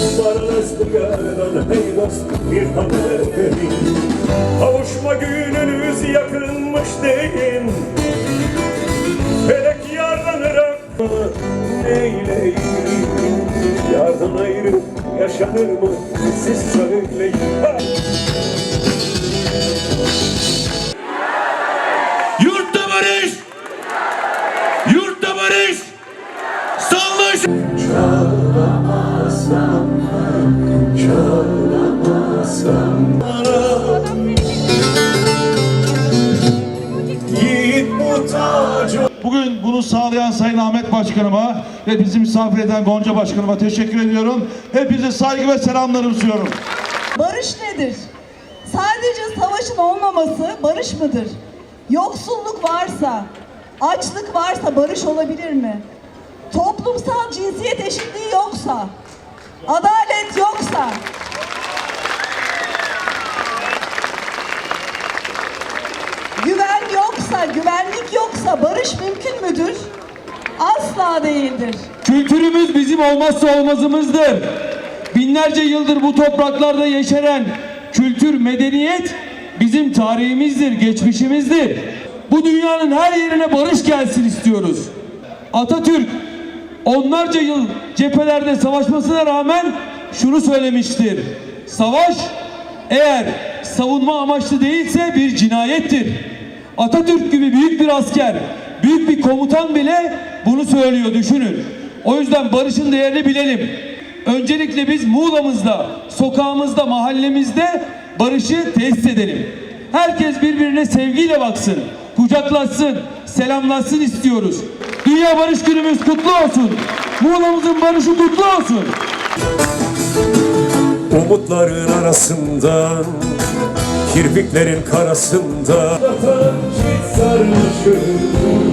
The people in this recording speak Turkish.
Sarılıstı yardan hey dost bir haber verin Kavuşma gününüz yakınmış deyin Felek yardan ırak neyleyim Yardan ayrı yaşanır mı siz söyleyin Ha! Yurtta barış! Yurtta barış! Savaş! Yiğit Bugün bunu sağlayan Sayın Ahmet Başkanıma ve bizi misafir eden Gonca Başkanıma teşekkür ediyorum. Hepinize saygı ve selamlarımı sunuyorum. Barış nedir? Sadece savaşın olmaması barış mıdır? Yoksulluk varsa, açlık varsa barış olabilir mi? Toplumsal cinsiyet eşitliği yoksa, adalet yoksa, Değildir. Kültürümüz bizim olmazsa olmazımızdır. Binlerce yıldır bu topraklarda yeşeren kültür, medeniyet bizim tarihimizdir, geçmişimizdir. Bu dünyanın her yerine barış gelsin istiyoruz. Atatürk onlarca yıl cephelerde savaşmasına rağmen şunu söylemiştir. Savaş eğer savunma amaçlı değilse bir cinayettir. Atatürk gibi büyük bir asker, büyük bir komutan bile bunu söylüyor düşünün. O yüzden barışın değerini bilelim. Öncelikle biz Muğla'mızda, sokağımızda, mahallemizde barışı tesis edelim. Herkes birbirine sevgiyle baksın, kucaklaşsın, selamlaşsın istiyoruz. Dünya Barış Günümüz kutlu olsun. Muğla'mızın barışı kutlu olsun. Umutların arasından Kirpiklerin karasında Vatan çift sarmışım